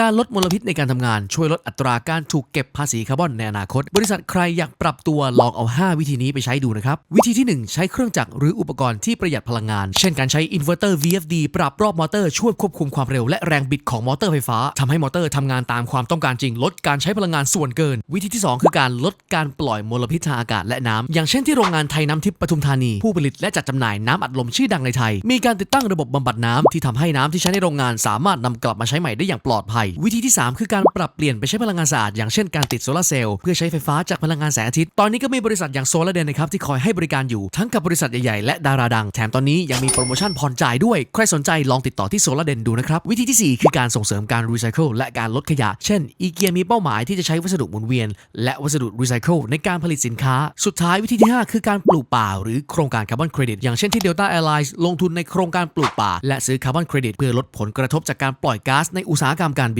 การลดมลพิษในการทำงานช่วยลดอัตราการถูกเก็บภาษีคาร์บอนในอนาคต บริษัทใครอยากปรับตัวลองเอา 5 วิธีนี้ไปใช้ดูนะครับ วิธีที่ 1 ใช้เครื่องจักรหรืออุปกรณ์ที่ประหยัดพลังงาน เช่นการใช้อินเวอร์เตอร์ VFD ปรับรอบมอเตอร์ช่วยควบคุมความเร็วและแรงบิดของมอเตอร์ไฟฟ้าทำให้มอเตอร์ทำงานตามความต้องการจริง ลดการใช้พลังงานส่วนเกิน วิธีที่ 2 คือการลดการปล่อยมลพิษทางอากาศและน้ำอย่างเช่นที่โรงงานไทยน้ำทิพย์ปทุมธานี ผู้ผลิตและจัดจำหน่ายน้ำอัดลมชื่อดังในไทย มีการติดตั้งระบบบำบัดน้ำที่ทำให้น้ำที่ใช้ในโรงงานสามารถนำกลับมาใช้ใหม่ได้อย่างปลอดภัยวิธีที่ 3 คือการปรับเปลี่ยนไปใช้พลังงานสะอาดอย่างเช่นการติดโซลาร์เซลล์เพื่อใช้ไฟฟ้าจากพลังงานแสงอาทิตย์ ตอนนี้ก็มีบริษัทอย่างโซลาร์เดนนะครับที่คอยให้บริการอยู่ทั้งกับบริษัทใหญ่ๆและดาราดัง แถมตอนนี้ยังมีโปรโมชั่นผ่อนจ่ายด้วย ใครสนใจลองติดต่อที่โซลาร์เดนดูนะครับ วิธีทีสี่ 4 คือการส่งเสริมการรีไซเคิลและการลดขยะ เช่นอีเกียมีเป้าหมายที่จะใช้วัสดุหมุนเวียน และวัสดุรีไซเคิลในการผลิตสินค้า สุดท้ายวิธีที่ 5 คือการปลูกป่า หรือโครงการคาร์บอนเครดิตอย่างเช่นที่ Delta Airlines ลงทุนในโครงการปลูกป่า และซื้อคาร์บอนเครดิตเพื่อลดผลกระทบจากการปล่อยก๊าซในอุตสาหกรรมการ